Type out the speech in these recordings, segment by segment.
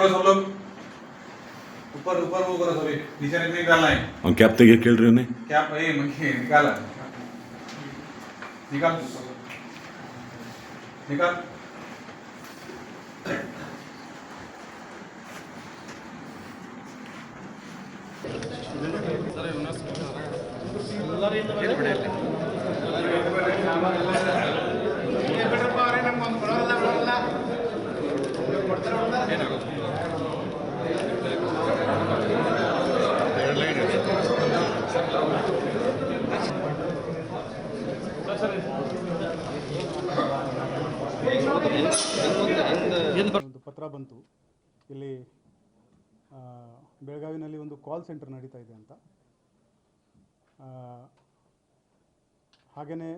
मुंह ऊपर करो सब लोग ऊपर ऊपर मुंह करो सभी नीचे नहीं निकालना है ಅವ್ನು ಕ್ಯಾಪ್ ತೆಗಿಯೋ ಕೇಳ್ರಿ ಅವನೇ क्या ये मंकी निकाला निकाल निकाल ಒಂದು ಪತ್ರ ಬಂತು. ಇಲ್ಲಿ ಬೆಳಗಾವಿನಲ್ಲಿ ಒಂದು ಕಾಲ್ ಸೆಂಟರ್ ನಡೀತಾ ಇದೆ ಅಂತ. ಹಾಗೆಯೇ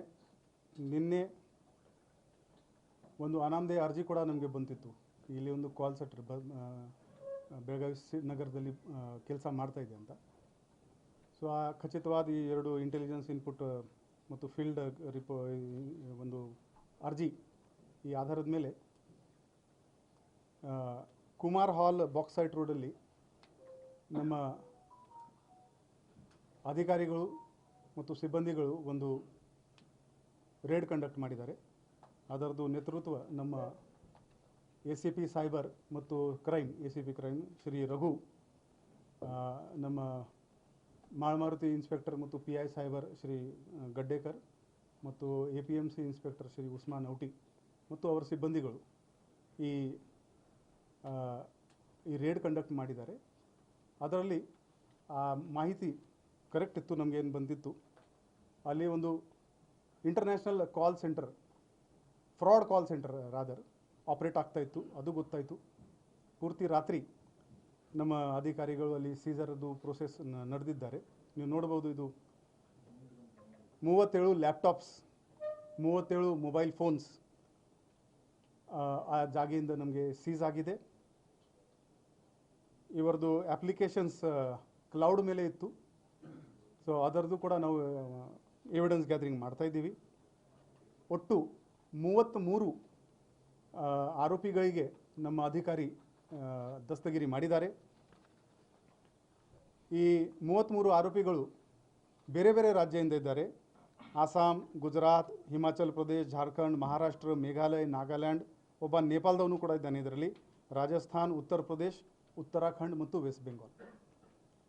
ನಿನ್ನೆ ಒಂದು ಅನಾಮಧೇಯ ಅರ್ಜಿ ಕೂಡ ನಮಗೆ ಬಂತಿತ್ತು. ಇಲ್ಲಿ ಒಂದು ಕಾಲ್ ಸೆಂಟರ್ ಬ ಬೆಳಗಾವಿ ನಗರದಲ್ಲಿ ಕೆಲಸ ಮಾಡ್ತಾ ಇದೆ ಅಂತ. ಸೊ ಆ ಖಚಿತವಾದ ಈ ಎರಡು ಇಂಟೆಲಿಜೆನ್ಸ್ ಇನ್ಪುಟ್ ಮತ್ತು ಫೀಲ್ಡ್ ರಿಪೋ ಒಂದು ಅರ್ಜಿ ಈ ಆಧಾರದ ಮೇಲೆ ಕುಮಾರ್ ಹಾಲ್ ಬಾಕ್ಸೈಟ್ ರೋಡಲ್ಲಿ ನಮ್ಮ ಅಧಿಕಾರಿಗಳು ಮತ್ತು ಸಿಬ್ಬಂದಿಗಳು ಒಂದು ರೇಡ್ ಕಂಡಕ್ಟ್ ಮಾಡಿದ್ದಾರೆ. ಅದರದ್ದು ನೇತೃತ್ವ ನಮ್ಮ ಎ ಸಿ ಪಿ ಸೈಬರ್ ಮತ್ತು crime A C P crime Shri Raghu ನಮ್ಮ ಮಾಳಮಾರುತಿ ಇನ್ಸ್ಪೆಕ್ಟರ್ ಮತ್ತು P I cyber Shri Gaddekar ಮತ್ತು A P M C inspector Shri Usman Auti. ಮತ್ತು ಅವರ ಸಿಬ್ಬಂದಿಗಳು ಈ ಈ ರೇಡ್ ಕಂಡಕ್ಟ್ ಮಾಡಿದ್ದಾರೆ. ಅದರಲ್ಲಿ ಆ ಮಾಹಿತಿ ಕರೆಕ್ಟ್ ಇತ್ತು ನಮಗೇನು ಬಂದಿತ್ತು. ಅಲ್ಲಿ ಒಂದು international call centre fraud call centre rather operate ಆಗ್ತಾ ಇತ್ತು. ಅದು ಗೊತ್ತಾಯಿತು. ಪೂರ್ತಿ ರಾತ್ರಿ ನಮ್ಮ ಅಧಿಕಾರಿಗಳು ಅಲ್ಲಿ ಸೀಸರ್ದು ಪ್ರೋಸೆಸ್ ನಡೆದಿದ್ದಾರೆ. ನೀವು ನೋಡ್ಬೋದು ಇದು ಮೂವತ್ತೇಳು ಲ್ಯಾಪ್ಟಾಪ್ಸ್ ಮೂವತ್ತೇಳು ಮೊಬೈಲ್ ಫೋನ್ಸ್ ಆ ಜಾಗೆಯಿಂದ ನಮಗೆ ಸೀಸ್ ಆಗಿದೆ. ಇವರದು ಅಪ್ಲಿಕೇಶನ್ಸ್ ಕ್ಲೌಡ್ ಮೇಲೆ ಇತ್ತು. ಸೊ ಅದರದ್ದು ಕೂಡ ನಾವು ಎವಿಡೆನ್ಸ್ ಗ್ಯಾದರಿಂಗ್ ಮಾಡ್ತಾ ಇದ್ದೀವಿ. ಒಟ್ಟು ಮೂವತ್ತ್ಮೂರು ಆರೋಪಿಗಳಿಗೆ ನಮ್ಮ ಅಧಿಕಾರಿ ದಸ್ತಗಿರಿ ಮಾಡಿದ್ದಾರೆ. ಈ ಮೂವತ್ತ್ಮೂರು ಆರೋಪಿಗಳು ಬೇರೆ ಬೇರೆ ರಾಜ್ಯದಿಂದ ಇದ್ದಾರೆ. ಆಸಾಮ್ ಗುಜರಾತ್ ಹಿಮಾಚಲ್ ಪ್ರದೇಶ್ ಜಾರ್ಖಂಡ್ ಮಹಾರಾಷ್ಟ್ರ ಮೇಘಾಲಯ ನಾಗಾಲ್ಯಾಂಡ್ ಒಬ್ಬ ನೇಪಾಳದವನು ಕೂಡ ಇದ್ದಾನೆ ಇದರಲ್ಲಿ ರಾಜಸ್ಥಾನ್ ಉತ್ತರ ಪ್ರದೇಶ್ ಉತ್ತರಾಖಂಡ್ ಮತ್ತು ವೆಸ್ಟ್ ಬೆಂಗಾಲ್